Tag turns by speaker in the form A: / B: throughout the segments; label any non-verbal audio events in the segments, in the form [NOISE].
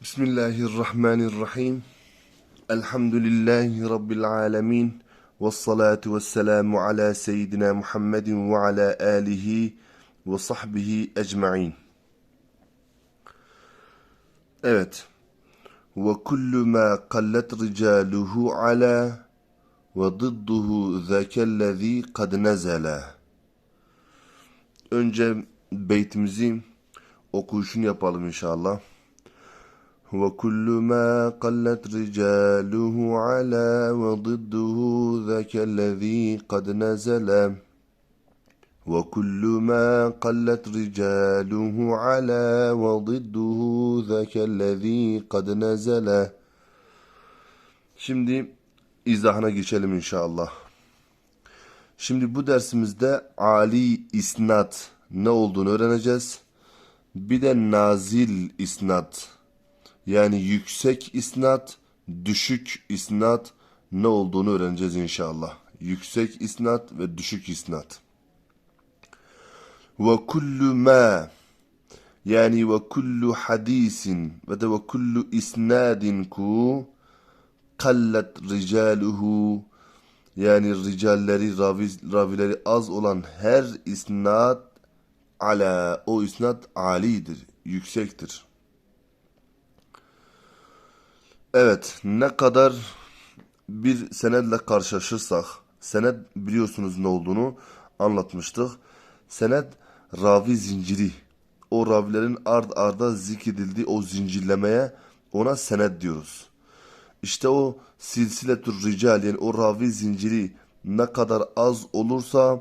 A: Bismillahirrahmanirrahim. Elhamdülillahi Rabbil alemin. Ve salatu ve selamu ala seyyidina Muhammedin ve ala alihi ve sahbihi ecma'in. Evet. Ve kullu ma kallet ricaluhu ala ve dıdduhu zekellezi kad nezela. Önce beytimizi okuyuşunu yapalım inşallah. وكل ما قلت رجاله على وضده ذاك الذي قد نزل وكل ما قلت رجاله على وضده ذاك الذي قد نزل Şimdi izahına geçelim inşallah. Şimdi bu dersimizde ali isnat ne olduğunu öğreneceğiz. Bir de nazil isnat yani yüksek isnat, düşük isnat ne olduğunu öğreneceğiz inşallah. Yüksek isnat ve düşük isnat. Ve kullu ma yani ve kullu hadisin ve de ve kullu isnadin ku kallet ricaluhu yani ricalleri, ravi, ravileri az olan her isnat ala o isnat alidir, yüksektir. Evet, ne kadar bir senedle karşılaşırsak, senet biliyorsunuz ne olduğunu anlatmıştık. Senet ravi zinciri. O ravilerin ard arda zikredildiği o zincirlemeye ona senet diyoruz. İşte o silsiletür rical yani o ravi zinciri ne kadar az olursa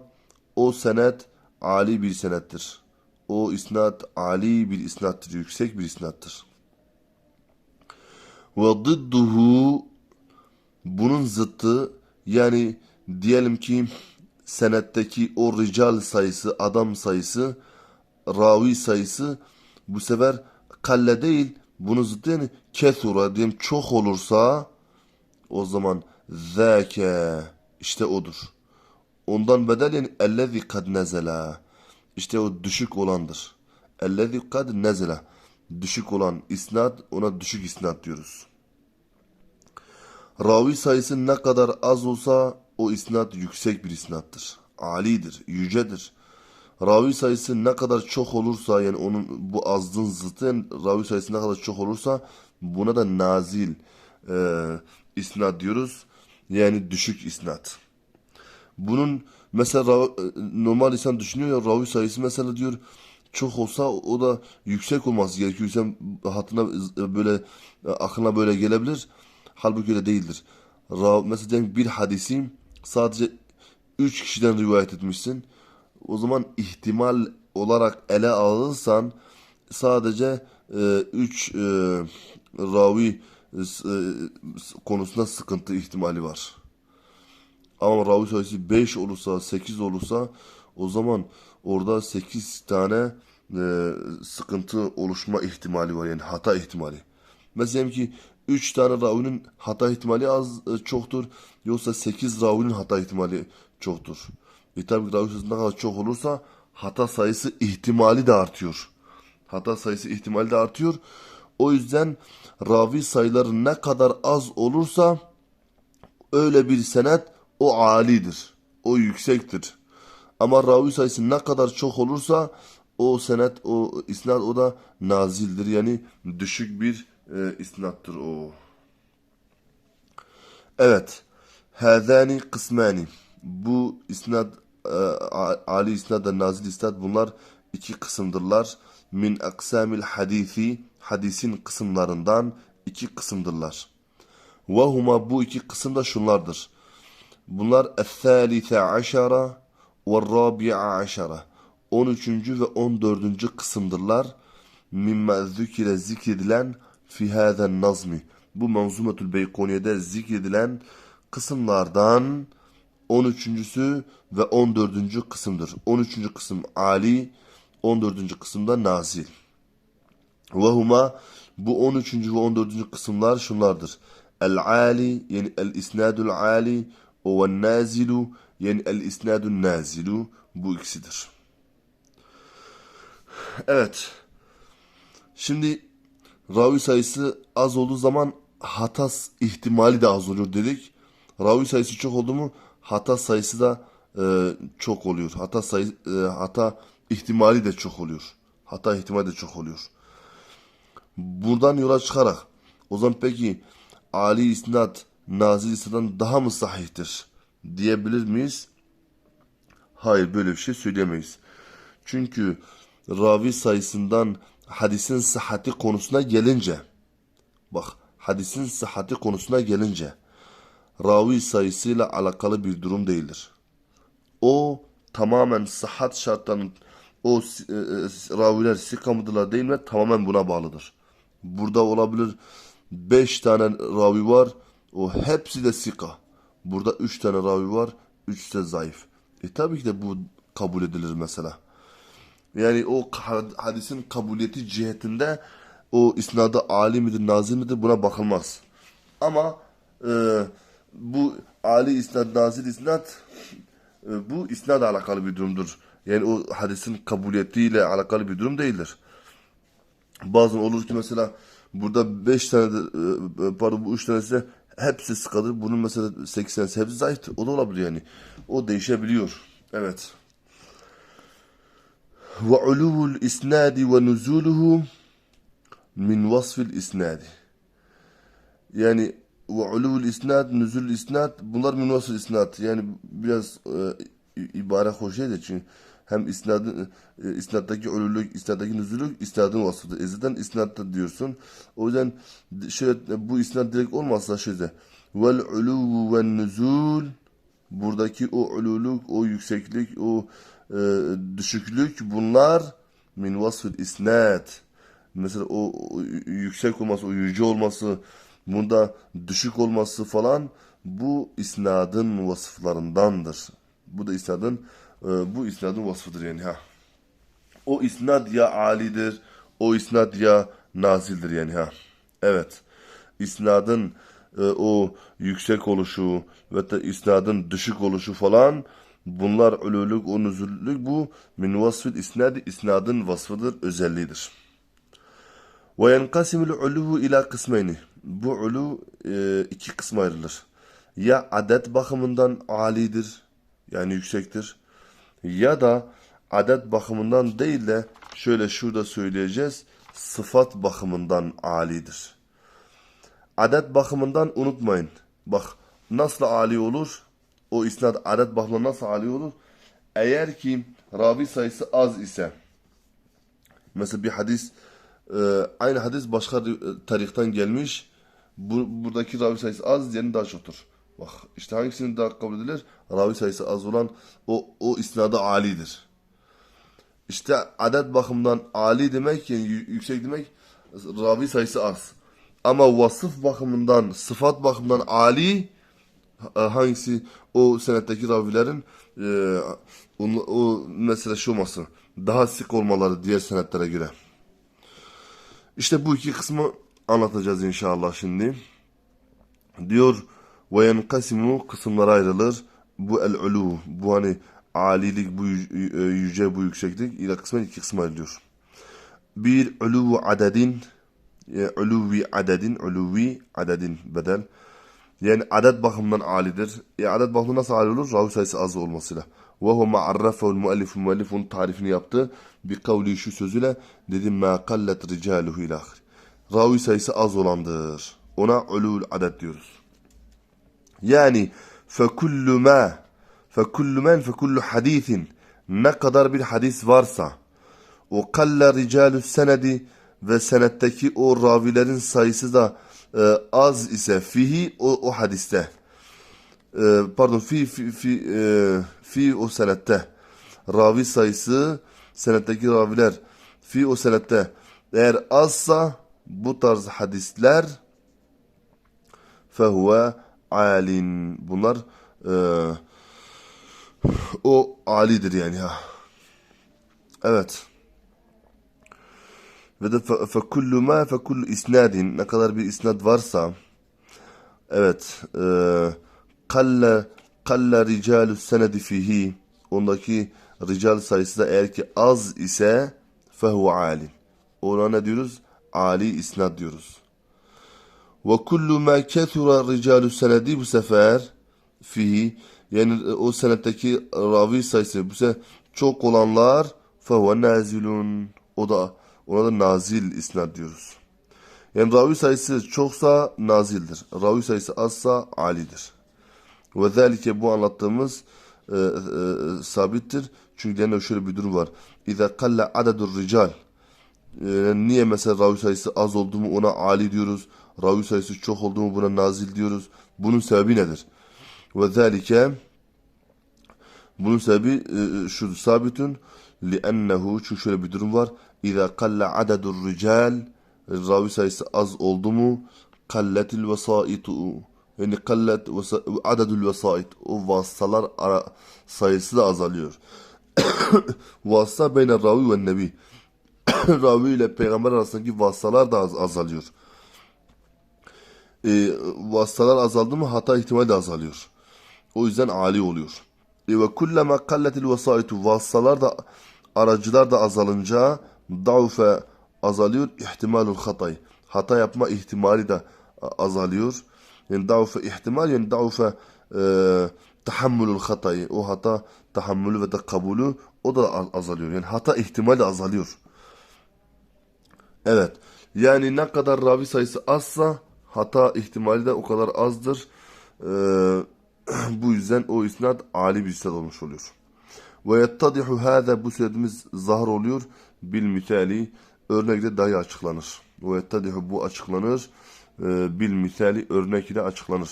A: o senet ali bir senettir. O isnat ali bir isnattır, yüksek bir isnattır. Ve dıdduhu bunun zıttı yani diyelim ki senetteki o rical sayısı, adam sayısı, ravi sayısı bu sefer kalle değil bunun zıttı yani kethura diyelim çok olursa o zaman zâke işte odur. Ondan bedel yani ellezî kad nezela işte o düşük olandır. Ellezî kad nezela düşük olan isnat ona düşük isnat diyoruz. Ravi sayısı ne kadar az olsa o isnat yüksek bir isnattır. Alidir, yücedir. Ravi sayısı ne kadar çok olursa yani onun bu azlığın zıttı yani ravi sayısı ne kadar çok olursa buna da nazil e, isnat diyoruz. Yani düşük isnat. Bunun mesela normal insan düşünüyor ya ravi sayısı mesela diyor çok olsa o da yüksek olması gerekiyor. Sen hatına böyle aklına böyle gelebilir. Halbuki öyle değildir. Mesela bir hadisi sadece üç kişiden rivayet etmişsin. O zaman ihtimal olarak ele alırsan sadece e, üç e, ravi e, konusunda sıkıntı ihtimali var. Ama ravi sayısı 5 olursa 8 olursa o zaman orada 8 tane e, sıkıntı oluşma ihtimali var yani hata ihtimali. Mesela ki 3 tane ravinin hata ihtimali az e, çoktur. Yoksa 8 ravinin hata ihtimali çoktur. E tabi ravi sayısı ne kadar çok olursa hata sayısı ihtimali de artıyor. Hata sayısı ihtimali de artıyor. O yüzden ravi sayıları ne kadar az olursa öyle bir senet o alidir. O yüksektir. Ama ravi sayısı ne kadar çok olursa o senet, o isnat o da nazildir. Yani düşük bir e, isnattır o. Evet. Hâzâni kısmâni. Bu isnat e, Ali isnat ve nazil isnat bunlar iki kısımdırlar. Min aksamil hadisi hadisin kısımlarından iki kısımdırlar. Ve huma bu iki kısım da şunlardır. Bunlar es-sâlise aşara ve rabi'a aşara. 13. ve 14. kısımdırlar. Mimma zükire zikredilen fi hâzen nazmi. Bu Manzumetül Beykoniye'de zikredilen kısımlardan 13.sü ve 14. kısımdır. 13. kısım Ali, 14. kısımda nazil. Ve huma bu 13. ve 14. kısımlar şunlardır. El-Ali yani el-isnadul ali ve nazilu yani el-isnadun nazilu bu ikisidir. Evet. Şimdi ravi sayısı az olduğu zaman hata ihtimali de az oluyor dedik. Ravi sayısı çok oldu mu hata sayısı da e, çok oluyor. Hata sayı e, hata ihtimali de çok oluyor. Hata ihtimali de çok oluyor. Buradan yola çıkarak o zaman peki Ali isnat nazil isnattan daha mı sahihtir diyebilir miyiz? Hayır böyle bir şey söyleyemeyiz. Çünkü ravi sayısından hadisin sıhhati konusuna gelince bak hadisin sıhhati konusuna gelince ravi sayısıyla alakalı bir durum değildir. O tamamen sıhhat şartlarının o e, e, raviler sika mıdırlar değil mi tamamen buna bağlıdır. Burada olabilir 5 tane ravi var o hepsi de sika. Burada 3 tane ravi var 3 de zayıf. E tabii ki de bu kabul edilir mesela. Yani o had- hadisin kabuliyeti cihetinde o isnadı âli midir, nazil midir buna bakılmaz. Ama e, bu âli isnad, nazil isnad e, bu isnadla alakalı bir durumdur. Yani o hadisin kabuliyetiyle alakalı bir durum değildir. Bazen olur ki mesela burada 5 tane de, e, pardon bu 3 tanesi de hepsi sıkadır. Bunun mesela 80 hepsi zayıftır. O da olabilir yani. O değişebiliyor. Evet. Ve uluvul isnadi ve nuzuluhu min vasfil isnadi. Yani ve uluvul isnad, nüzul isnad bunlar min vasfil isnad. Yani biraz e, ibare hoş de çünkü hem isnadın e, isnattaki ululuk, isnattaki nüzulük isnadın vasfıdır. Eziden isnatta diyorsun. O yüzden şöyle bu isnad direkt olmazsa şöyle vel uluvu ve nüzul buradaki o ululuk, o yükseklik, o düşüklük bunlar min vasfil isnad. Mesela o, o yüksek olması, o yüce olması, bunda düşük olması falan bu isnadın vasıflarındandır. Bu da isnadın e, bu isnadın vasfıdır yani ha. O isnad ya alidir, o isnad ya nazildir yani ha. Evet. İsnadın e, o yüksek oluşu ve de isnadın düşük oluşu falan bunlar ululuk, o nüzullük bu min vasfil isnadi isnadın vasfıdır, özelliğidir. Ve yenkasimul uluvu ila kısmeyni. Bu ulu e, iki kısma ayrılır. Ya adet bakımından alidir, yani yüksektir. Ya da adet bakımından değil de şöyle şurada söyleyeceğiz. Sıfat bakımından alidir. Adet bakımından unutmayın. Bak nasıl ali olur? O isnad adet bakımından nasıl ali olur? Eğer ki ravi sayısı az ise mesela bir hadis e, aynı hadis başka ri- tarihten gelmiş. Bu, buradaki ravi sayısı az diğerinin daha çoktur. Bak işte hangisinin daha kabul edilir? Ravi sayısı az olan o, o isnadı alidir. İşte adet bakımından ali demek yani yü- yüksek demek ravi sayısı az. Ama vasıf bakımından, sıfat bakımından ali e, hangisi o senetteki ravilerin e, o, o mesela şu olması daha sık olmaları diğer senetlere göre. İşte bu iki kısmı anlatacağız inşallah şimdi. Diyor ve yenkasimu kısımlara ayrılır. Bu el ulu bu hani alilik bu yü- e, yüce bu yükseklik ile kısmen iki kısma ayrılıyor. Bir ulu adedin e, uluvi adedin uluvi adedin bedel. Yani adet bakımından alidir. E, adet bakımından nasıl ali olur? Ravi sayısı az olmasıyla. Ve huve ma'arrafehu'l muallif muallif onun tarifini yaptı. Bir kavli şu sözüyle dedi ma kallet ricaluhu ila. Ravi sayısı az olandır. Ona ulul adet diyoruz. Yani fekullu ma fekullu men fekullu hadisin ne kadar bir hadis varsa o kalle ricalü senedi ve senetteki o ravilerin sayısı da e, az ise fihi o, o hadiste. E, pardon fi fi fi, e, fi o senette. Ravi sayısı senetteki raviler. Fi o senette. Eğer azsa bu tarz hadisler fehuve alin. Bunlar e, o alidir yani ha. Evet ve de fe, fe kullu ma fe kullu isnadin. Ne kadar bir isnad varsa. Evet e, kalle kalle ricalu senedi fihi. Ondaki rical sayısı da eğer ki az ise fehu alin. Ona ne diyoruz? Ali isnad diyoruz. Ve kullu ma kethura ricalu senedi bu sefer fihi. Yani o senetteki ravi sayısı. Bu sefer çok olanlar fehuve nazilun. O da ona da nazil isnad diyoruz. Yani ravi sayısı çoksa nazildir. Ravi sayısı azsa alidir. Ve zelike bu anlattığımız e, e, sabittir. Çünkü yani şöyle bir durum var. İza kalle adedur rical. E, niye mesela ravi sayısı az oldu mu ona ali diyoruz. Ravi sayısı çok oldu mu buna nazil diyoruz. Bunun sebebi nedir? Ve zelike bunun sebebi e, şu sabitün li'ennehu çünkü şöyle bir durum var. İza kalle adedur rical ravi sayısı az oldu mu kalletil vesaitu yani kallet vesa- adedül vesait o vasıtalar ara, sayısı da azalıyor. [COUGHS] Vasıta beyne ravi ve nebi [COUGHS] ravi ile peygamber arasındaki vasıtalar da az, azalıyor. E, vasıtalar azaldı mı hata ihtimali de azalıyor. O yüzden ali oluyor. E, ve kullama kalletil vesaitu vasıtalar da aracılar da azalınca daufe azalıyor ihtimalul hatay. Hata yapma ihtimali de a- azalıyor. Yani daufe ihtimal yani daufe e, tahammülül hatayı. O hata tahammülü ve de kabulü o da az- azalıyor. Yani hata ihtimali azalıyor. Evet. Yani ne kadar ravi sayısı azsa hata ihtimali de o kadar azdır. Ee, [CLEARS THROAT] bu yüzden o isnad ali bir isnad olmuş oluyor. Ve yettadihu hâze bu söylediğimiz zahar oluyor. Bil misali örnekle dahi açıklanır. Ve yettadihu bu açıklanır. E, bil misali örnek ile açıklanır.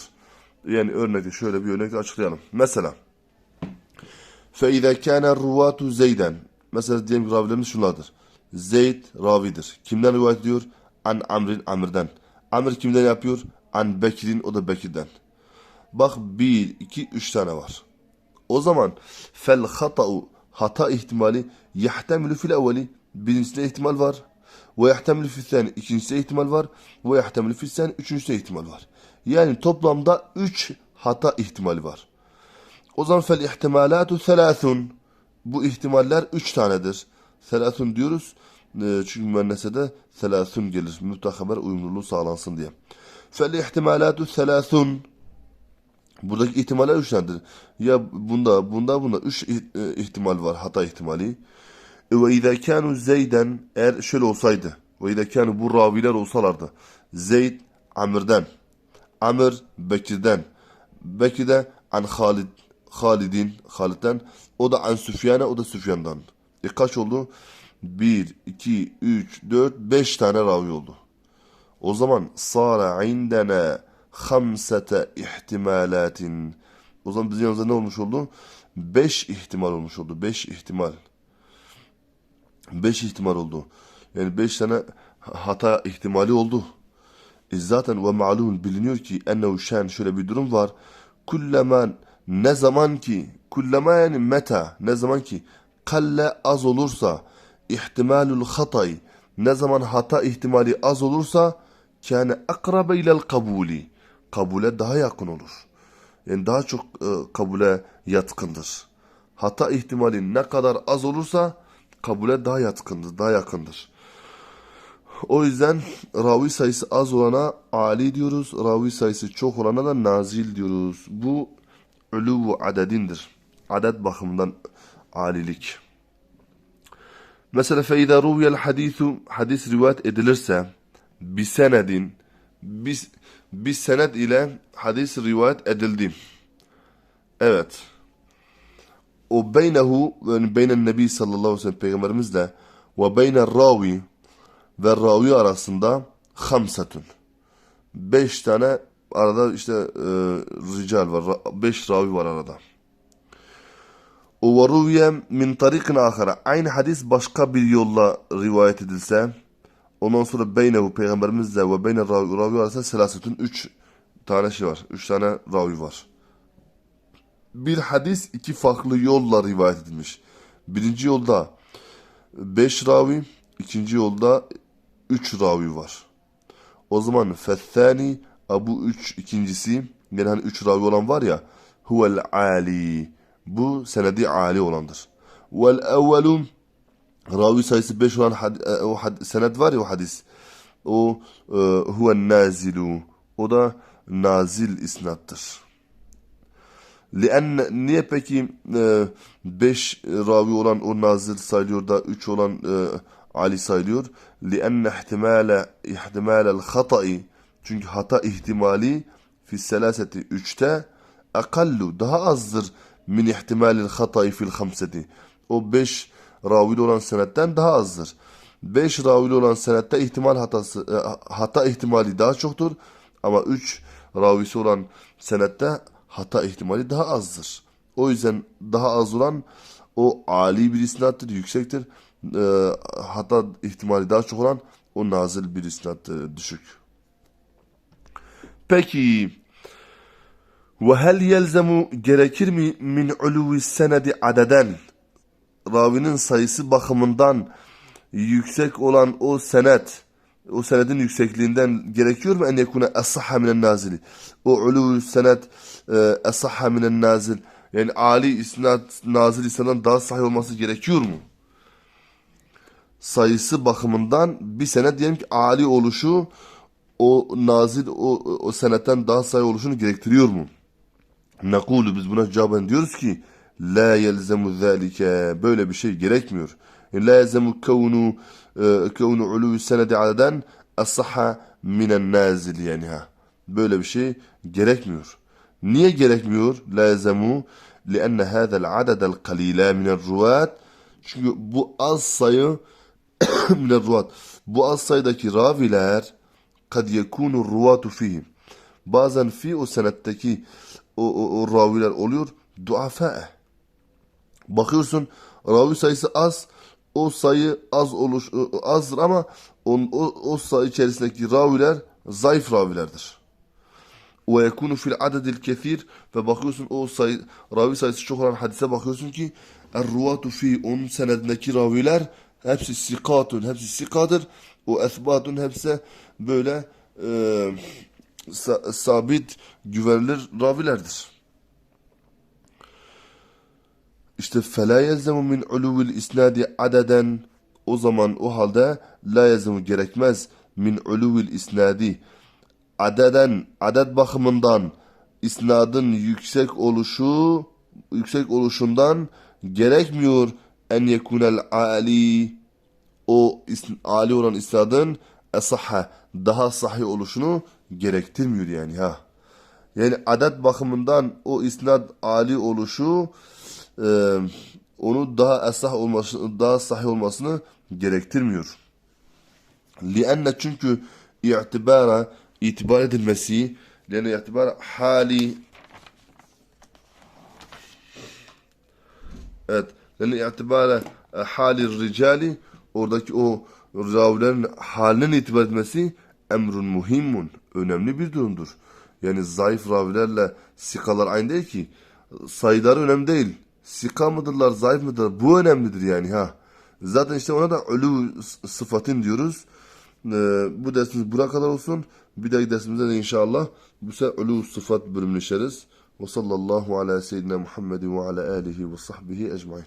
A: Yani örnekte şöyle bir örnekle açıklayalım. Mesela فَاِذَا كَانَ الرُّوَاتُ زَيْدًا Mesela diyelim ki ravilerimiz şunlardır. Zeyd ravidir. Kimden rivayet ediyor? An Amr'in Amr'den. Amr kimden yapıyor? An Bekir'in o da Bekir'den. Bak bir, iki, üç tane var. O zaman fel hata'u hata ihtimali yahtemilu fil evveli birincisinde ihtimal var. Ve yahtemilu fil sani ikincisinde ihtimal var. Ve yahtemilu fil sani üçüncüsünde ihtimal var. Yani toplamda üç hata ihtimali var. O zaman fel ihtimalatu selâthun. Bu ihtimaller üç tanedir. Selâthun diyoruz. E, çünkü müennesede selâthun gelir. Mütehaber uyumluluğu sağlansın diye. Fel ihtimalatu selâthun. Buradaki ihtimaller üç tanedir. Ya bunda, bunda, bunda üç e, ihtimal var. Hata ihtimali. E, Ve izâ kânû zeyden eğer şöyle olsaydı. Ve izâ kânû bu raviler olsalardı. Zeyd Amir'den. Amr Bekir'den. Bekir'de an Halid. Halid'in, Halid'den. O da an Süfyan'a, o da Süfyan'dan. E kaç oldu? 1, 2, 3, 4, 5 tane ravi oldu. O zaman sara indena hamsete ihtimalatin. O zaman bizim yanımızda ne olmuş oldu? 5 ihtimal olmuş oldu. 5 ihtimal. 5 ihtimal oldu. Yani 5 tane hata ihtimali oldu. E zaten ve malum biliniyor ki ennehu şen şöyle bir durum var. Kullama ne zaman ki kullama yani meta ne zaman ki kalle az olursa ihtimalul hatay ne zaman hata ihtimali az olursa kâne akrabe ilel kabuli kabule daha yakın olur. Yani daha çok e, kabule yatkındır. Hata ihtimali ne kadar az olursa kabule daha yatkındır, daha yakındır. O yüzden ravi sayısı az olana ali diyoruz, ravi sayısı çok olana da nazil diyoruz. Bu uluvu adedindir. Adet bakımından alilik. Mesela feiza ruviyel hadisu hadis rivayet edilirse bi senedin biz bir senet ile hadis rivayet edildi. Evet. O beynehu yani beynen nebi sallallahu aleyhi ve sellem peygamberimizle ve beynen ravi ve ravi arasında hamsetun. Beş tane arada işte e, rical var. Beş ravi var arada. O ve ruviye min tarikin ahara. Aynı hadis başka bir yolla rivayet edilse ondan sonra beynehu peygamberimizle ve beyne ravi, arasında selasetun. Üç tane şey var. Üç tane ravi var. Bir hadis iki farklı yolla rivayet edilmiş. Birinci yolda beş ravi, ikinci yolda üç ravi var. O zaman fethani bu üç ikincisi yani hani üç ravi olan var ya huvel ali bu senedi ali olandır. Vel evvelu ravi sayısı 5 olan had, o had, senet var ya o hadis. O e, huve nazilu. O da nazil isnattır. Lian niye peki 5 e, ravi olan o nazil sayılıyor da 3 olan e, Ali sayılıyor? Lian ihtimale ihtimalel hata'i çünkü hata ihtimali fi selaseti 3'te akallu daha azdır min ihtimalil hata'i fil hamseti. O 5 ravili olan senetten daha azdır. 5 ravili olan senette ihtimal hatası e, hata ihtimali daha çoktur ama 3 ravisi olan senette hata ihtimali daha azdır. O yüzden daha az olan o ali bir isnattır, yüksektir. E, hata ihtimali daha çok olan o nazil bir isnattır, düşük. Peki ve hel yelzemu gerekir mi min uluvi senedi adeden ravinin sayısı bakımından yüksek olan o senet o senedin yüksekliğinden gerekiyor mu en yekune esahha minen nazili o uluvi senet esahha minen nazil yani ali isnat nazil isnatdan daha sahih olması gerekiyor mu? Sayısı bakımından bir senet diyelim ki ali oluşu o nazil o, o senetten daha sayı oluşunu gerektiriyor mu? Nekulu biz buna cevaben diyoruz ki la yelzemu zalike böyle bir şey gerekmiyor. La yelzemu kevnu e, kevnu uluvi senedi adeden asahha minen nazil yani ha. Böyle bir şey gerekmiyor. Niye gerekmiyor? La yelzemu لأن هذا العدد القليل من الرواة çünkü bu az sayı [COUGHS] min ruvat bu az sayıdaki raviler kad yekunu ruvatu fihim bazen fi o senetteki o, o, o raviler oluyor duafa. Bakıyorsun ravi sayısı az o sayı az oluş azdır ama on, o, o sayı içerisindeki raviler zayıf ravilerdir. Ve yekunu fil adedil kethir ve bakıyorsun o sayı ravi sayısı çok olan hadise bakıyorsun ki er-ruvatu fi onun senedindeki raviler hepsi sikatun hepsi sikadır o esbatun hepsi böyle e, sa- sabit güvenilir ravilerdir. İşte fela yelzemu min uluvil isnadi adeden o zaman o halde la yelzemu gerekmez min uluvil isnadi. Adeden adet bakımından isnadın yüksek oluşu yüksek oluşundan gerekmiyor en yekunel ali o ali olan isnadın esahha daha sahih oluşunu gerektirmiyor yani ha. Yani adet bakımından o isnad ali oluşu e, onu daha esah olması, daha sahih olmasını gerektirmiyor. Lianne çünkü itibara itibar edilmesi yani itibar hali evet yani itibara hali ricali oradaki o ravilerin halinin itibar etmesi emrun muhimun önemli bir durumdur. Yani zayıf ravilerle sikalar aynı değil ki. Sayıları önemli değil. Sika mıdırlar, zayıf mıdırlar? Bu önemlidir yani ha. Zaten işte ona da ölü sıfatın diyoruz. Ee, bu dersimiz buraya kadar olsun. Bir dahaki dersimizde de inşallah bu sefer ölü sıfat bölümünü işleriz. Ve sallallahu ala seyyidina Muhammedin ve ala alihi ve sahbihi ecmain.